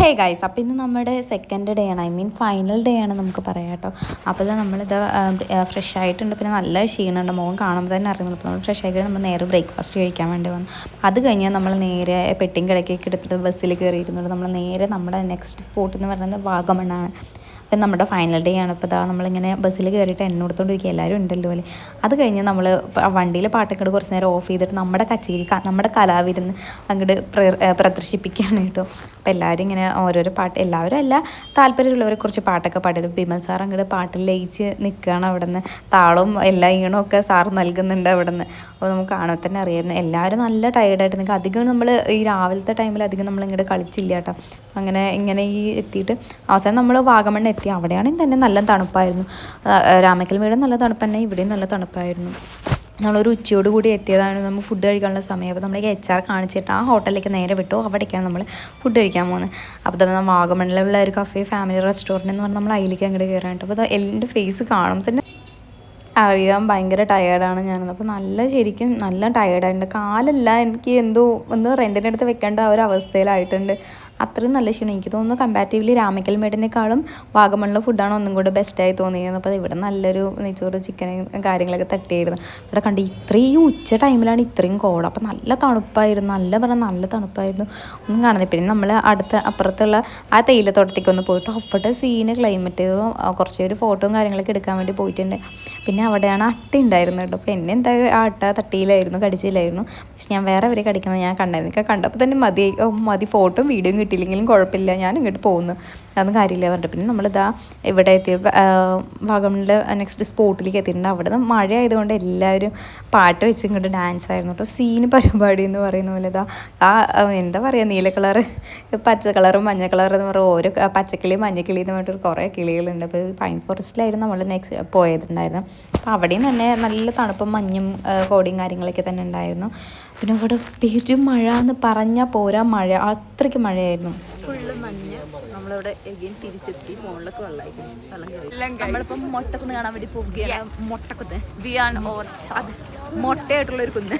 Hey guys അപ്പോൾ ഇന്ന് നമ്മുടെ സെക്കൻഡ് ഡേ ആണ്. ഐ മീൻ ഫൈനൽ ഡേ ആണ് നമുക്ക് പറയാം കേട്ടോ. അപ്പോൾ ഇത് നമ്മളിത് ഫ്രഷ് ആയിട്ടുണ്ട്. പിന്നെ നല്ല ക്ഷീണമുണ്ട്. മോൻ കാണുമ്പോൾ തന്നെ അറിയുന്നു അപ്പോൾ നമ്മൾ ഫ്രഷ് ആയി കഴിഞ്ഞാൽ നമ്മൾ നേരെ ബ്രേക്ക്ഫാസ്റ്റ് കഴിക്കാൻ വേണ്ടി വന്നു. അത് കഴിഞ്ഞാൽ നമ്മൾ നേരെ പെട്ടിയും കിടക്കേക്ക് എടുത്തിട്ട് ബസ്സിൽ കയറിയിരുന്നുണ്ട് നമ്മൾ നേരെ നമ്മുടെ നെക്സ്റ്റ് സ്പോട്ട് എന്ന് പറയുന്നത് വാഗമണ്ണാണ്. അപ്പം നമ്മുടെ ഫൈനൽ ഡേ ആണ്. ഇപ്പോൾ ഇതാ നമ്മളിങ്ങനെ ബസ്സിൽ കയറിയിട്ട് എണ്ണ കൊടുത്തോണ്ടിരിക്കുക എല്ലാവരും ഉണ്ടല്ലോ അല്ലേ? അത് കഴിഞ്ഞ് നമ്മൾ വണ്ടിയിൽ പാട്ടൊക്കെ കുറച്ച് നേരം ഓഫ് ചെയ്തിട്ട് നമ്മുടെ കച്ചേരി നമ്മുടെ കലാവിരുന്ന് അങ്ങോട്ട് പ്രദർശിപ്പിക്കുകയാണ് കേട്ടോ. അപ്പോൾ എല്ലാവരും ഇങ്ങനെ ഓരോരോ പാട്ട് എല്ലാവരും അല്ല താല്പര്യമുള്ളവരെ കുറച്ച് പാട്ടൊക്കെ പാടിയത്. ബിമൽ സാർ അങ്ങോട്ട് പാട്ടിൽ ലയിച്ച് നിൽക്കുകയാണ് അവിടെ നിന്ന് താളവും എല്ലാ ഈണവും ഒക്കെ സാർ നൽകുന്നുണ്ട് അവിടെ നിന്ന് അപ്പോൾ നമുക്ക് കാണാൻ തന്നെ അറിയാമായിരുന്നു. എല്ലാവരും നല്ല ടയേർഡായിട്ട് നിൽക്കുക. അധികം നമ്മൾ ഈ രാവിലത്തെ ടൈമിൽ അധികം നമ്മൾ ഇങ്ങോട്ട് കളിച്ചില്ല കേട്ടോ. അങ്ങനെ ഇങ്ങനെ ഈ എത്തിയിട്ട് അവസാനം നമ്മൾ വാഗമണ്ണ് എത്തി അവിടെയാണെങ്കിൽ തന്നെ നല്ല തണുപ്പായിരുന്നു. രാമക്കൽ വീടും നല്ല തണുപ്പ് തന്നെ ഇവിടെയും നല്ല തണുപ്പായിരുന്നു. നമ്മളൊരു ഉച്ചയോട് കൂടി എത്തിയതാണ് നമ്മൾ ഫുഡ് കഴിക്കാനുള്ള സമയം. അപ്പോൾ നമ്മുടെ എച്ച് ആർ കാണിച്ചിട്ട് ആ ഹോട്ടലിലേക്ക് നേരെ വിട്ടു. അവിടേക്കാണ് നമ്മൾ ഫുഡ് കഴിക്കാൻ പോകുന്നത്. അപ്പോൾ തന്നെ വാഗമണ്ണിലുള്ള ഒരു കഫേ ഫാമിലി റെസ്റ്റോറന്റ് എന്ന് പറഞ്ഞാൽ നമ്മൾ അതിലേക്ക് അങ്ങോട്ട് കയറാനായിട്ട് അപ്പോൾ എന്റെ ഫേസ് കാണും തന്നെ അറിയാൻ ഭയങ്കര ടയേർഡാണ് ഞാനത്. അപ്പോൾ നല്ല ശരിക്കും നല്ല ടയേർഡായിട്ടുണ്ട് കാലല്ല. എനിക്ക് എന്തോ ഒന്ന് റെന്റിനടുത്ത് വെക്കേണ്ട ഒരു അവസ്ഥയിലായിട്ടുണ്ട്. അത്രയും നല്ല ക്ഷീണം. എനിക്ക് തോന്നുന്നു കമ്പാരിറ്റീവ്ലി രാമക്കൽ മേടിനേക്കാളും വാഗമണ്ണിലെ ഫുഡാണ് ഒന്നും കൂടെ ബെസ്റ്റായി തോന്നിയത്. അപ്പോൾ ഇവിടെ നല്ലൊരു നെയ്ച്ചോറ് ചിക്കൻ കാര്യങ്ങളൊക്കെ തട്ടിയായിരുന്നു ഇവിടെ കണ്ട് ഇത്രയും ഉച്ച ടൈമിലാണ് ഇത്രയും കോട. അപ്പോൾ നല്ല തണുപ്പായിരുന്നു. നല്ല പറഞ്ഞാൽ നല്ല തണുപ്പായിരുന്നു. ഒന്നും കാണുന്നില്ല പിന്നെ നമ്മൾ അടുത്ത അപ്പുറത്തുള്ള ആ തേയിലത്തോട്ടത്തേക്ക് ഒന്ന് പോയിട്ട് അവിടെ സീന് ക്ലൈമറ്റ് കുറച്ച് ഒരു ഫോട്ടോയും കാര്യങ്ങളൊക്കെ എടുക്കാൻ വേണ്ടി പോയിട്ടുണ്ട്. പിന്നെ അവിടെയാണ് അട്ട ഉണ്ടായിരുന്നത് കേട്ടോ. അപ്പോൾ എന്നെ എന്തായാലും ആ അട്ട തട്ടിയിലായിരുന്നു കടിച്ചില്ലായിരുന്നു. പക്ഷെ ഞാൻ വേറെ അവരെ കടിക്കുന്നത് ഞാൻ കണ്ടായിരുന്നു. കണ്ടപ്പോൾ തന്നെ മതി മതി ഫോട്ടോയും വീഡിയോയും കിട്ടിയില്ലെങ്കിലും കുഴപ്പമില്ല ഞാൻ ഇങ്ങോട്ട് പോകുന്നു. അതൊന്നും കാര്യമില്ല പറഞ്ഞിട്ട്. പിന്നെ നമ്മളിതാ ഇവിടെ എത്തിയ വാഗമണിൽ നെക്സ്റ്റ് സ്പോട്ടിലേക്ക് എത്തിയിട്ടുണ്ട് അവിടെ നിന്ന് മഴ ആയതുകൊണ്ട് എല്ലാവരും പാട്ട് വെച്ച് ഇങ്ങോട്ട് ഡാൻസ് ആയിരുന്നു. കേട്ടോ സീന് പരിപാടി എന്ന് പറയുന്ന പോലെ ഇതാ ആ എന്താ പറയുക നീല കളറ് പച്ച കളറും മഞ്ഞ കളറും എന്ന് പറയുക ഓരോ പച്ചക്കിളി മഞ്ഞക്കിളി എന്ന് പറഞ്ഞിട്ട് കുറേ കിളികളുണ്ട്. അപ്പോൾ പൈൻ ഫോറസ്റ്റിലായിരുന്നു നമ്മൾ നെക്സ്റ്റ് പോയതുണ്ടായിരുന്നു അപ്പോൾ അവിടെയും തന്നെ നല്ല തണുപ്പും മഞ്ഞും കോടിയും കാര്യങ്ങളൊക്കെ തന്നെ ഉണ്ടായിരുന്നു. പിന്നെ ഇവിടെ പെരും മഴ എന്ന് പറഞ്ഞാൽ പോരാ മഴ. അത്രയ്ക്ക് മഴയായിരുന്നു. ഫുള്ള് മഞ്ഞ്. നമ്മളിവിടെ എഗെയിൻ തിരിച്ചെത്തി മുകളിലൊക്കെ വെള്ളമായിരിക്കും നമ്മളിപ്പം മൊട്ടക്കുന്ന് കാണാൻ വേണ്ടി പോവുകയാണ്. മൊട്ടക്കുന്ന്. ബിയാൻ ഓർ മൊട്ടയായിട്ടുള്ള ഒരു കുന്ന്.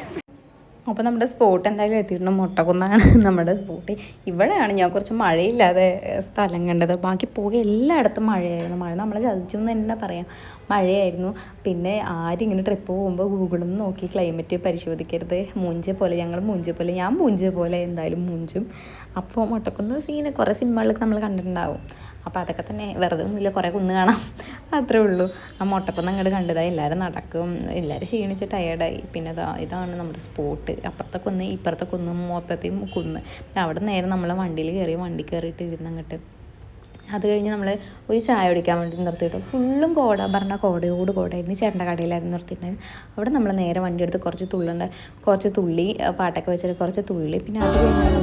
അപ്പോൾ നമ്മുടെ സ്പോട്ട് എന്തായാലും എത്തിയിട്ടുണ്ട്. മുട്ടക്കുന്നാണ് നമ്മുടെ സ്പോട്ട് ഇവിടെയാണ് ഞാൻ കുറച്ച് മഴയില്ലാതെ സ്ഥലം കണ്ടത്. ബാക്കി പോകെ എല്ലായിടത്തും മഴയായിരുന്നു. മഴ നമ്മൾ ചതിച്ചു എന്ന് തന്നെ പറയാം. മഴയായിരുന്നു. പിന്നെ ആരും ഇങ്ങനെ ട്രിപ്പ് പോകുമ്പോൾ ഗൂഗിളിൽ നിന്ന് നോക്കി ക്ലൈമറ്റ് പരിശോധിക്കരുത്. മൂഞ്ച പോലെ ഞങ്ങൾ മൂഞ്ച പോലെ ഞാൻ മൂഞ്ച പോലെ എന്തായാലും മൂഞ്ചും. അപ്പോൾ മുട്ടക്കുന്ന സീന് കുറേ സിനിമകളിലൊക്കെ നമ്മൾ കണ്ടിട്ടുണ്ടാവും. അപ്പോൾ അതൊക്കെ തന്നെ വെറുതെ ഒന്നുമില്ല കുറേ കുന്ന് കാണാം. അത്രേ ഉള്ളൂ. ആ മുട്ടപ്പം അങ്ങോട്ട് കണ്ടതാ എല്ലാവരും നടക്കും എല്ലാവരും ക്ഷീണിച്ച് ടയേർഡായി പിന്നെ ഇതാ ഇതാണ് നമ്മുടെ സ്പോട്ട് അപ്പുറത്തെ കുന്ന് ഇപ്പുറത്തെ കുന്ന് മൊത്തത്തിൽ കുന്ന്. പിന്നെ അവിടെ നേരെ നമ്മൾ വണ്ടിയിൽ കയറി വണ്ടി കയറിയിട്ട് ഇരുന്ന് അങ്ങോട്ട്. അത് കഴിഞ്ഞ് നമ്മൾ ഒരു ചായ കുടിക്കാൻ വേണ്ടി നിർത്തിയിട്ടു. ഫുള്ളും കോട പറഞ്ഞ കോടയോട് കോടയായിരുന്നു ചേട്ടന്റെ കടയിലായിരുന്നു നിർത്തിയിട്ടുണ്ടായിരുന്നു അവിടെ നമ്മൾ നേരെ വണ്ടി എടുത്ത് കുറച്ച് തുള്ളുണ്ട്. കുറച്ച് തുള്ളി പാട്ടൊക്കെ വെച്ചിട്ട് കുറച്ച് തുള്ളി. പിന്നെ അത് കഴിഞ്ഞാൽ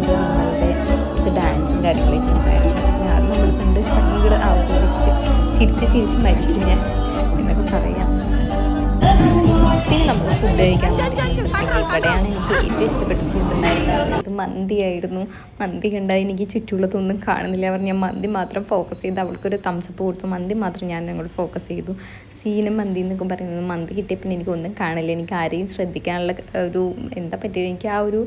കുറച്ച് ഡാൻസും കാര്യങ്ങളൊക്കെ ഉണ്ടായിരുന്നു. ചിരിച്ച് ചിരിച്ച് കഴിക്കാൻ ഇവിടെയാണ് എനിക്ക് ഏറ്റവും ഇഷ്ടപ്പെട്ട ഫുഡ് ഉണ്ടായിരുന്നത്. മന്തിയായിരുന്നു. മന്തി കണ്ടാൽ എനിക്ക് ചുറ്റുള്ളതൊന്നും കാണുന്നില്ല. അവർ ഞാൻ മന്തി മാത്രം ഫോക്കസ് ചെയ്ത് അവൾക്കൊരു തംസപ്പ് കൊടുത്തു. മന്തി മാത്രം ഞാൻ അങ്ങോട്ട് ഫോക്കസ് ചെയ്തു. സീനും മന്തി എന്നൊക്കെ പറയുന്നത് മന്തി കിട്ടിയ പിന്നെ എനിക്കൊന്നും കാണില്ല. എനിക്ക് ആരെയും ശ്രദ്ധിക്കാനുള്ള ഒരു എന്താ പറ്റിയത്? എനിക്ക് ആ ഒരു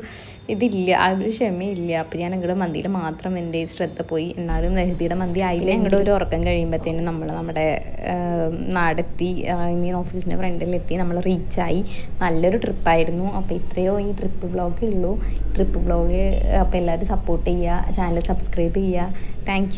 ഇതില്ല. ആ ഒരു ക്ഷമയില്ല. അപ്പോൾ ഞാൻ അങ്ങോട്ട് മന്തിയിൽ മാത്രം എന്റെ ശ്രദ്ധ പോയി. എന്നാലും നെഹദിയുടെ മന്തി ആയില്ല? അങ്ങോട്ട് ഒരു ഉറക്കം കഴിയുമ്പോഴത്തേനും നമ്മൾ നമ്മുടെ നാടെത്തി ഐ മീൻ ഓഫീസിന്റെ ഫ്രണ്ടിലെത്തി നമ്മൾ റീച്ചായി നല്ലൊരു ട്രിപ്പായിരുന്നു. അപ്പോൾ ഇത്രയോ ഈ ട്രിപ്പ് വ്ളോഗ് ഉള്ളൂ. ട്രിപ്പ് വ്ളോഗ് അപ്പോൾ എല്ലാവരും സപ്പോർട്ട് ചെയ്യുക ചാനൽ സബ്സ്ക്രൈബ് ചെയ്യുക. താങ്ക്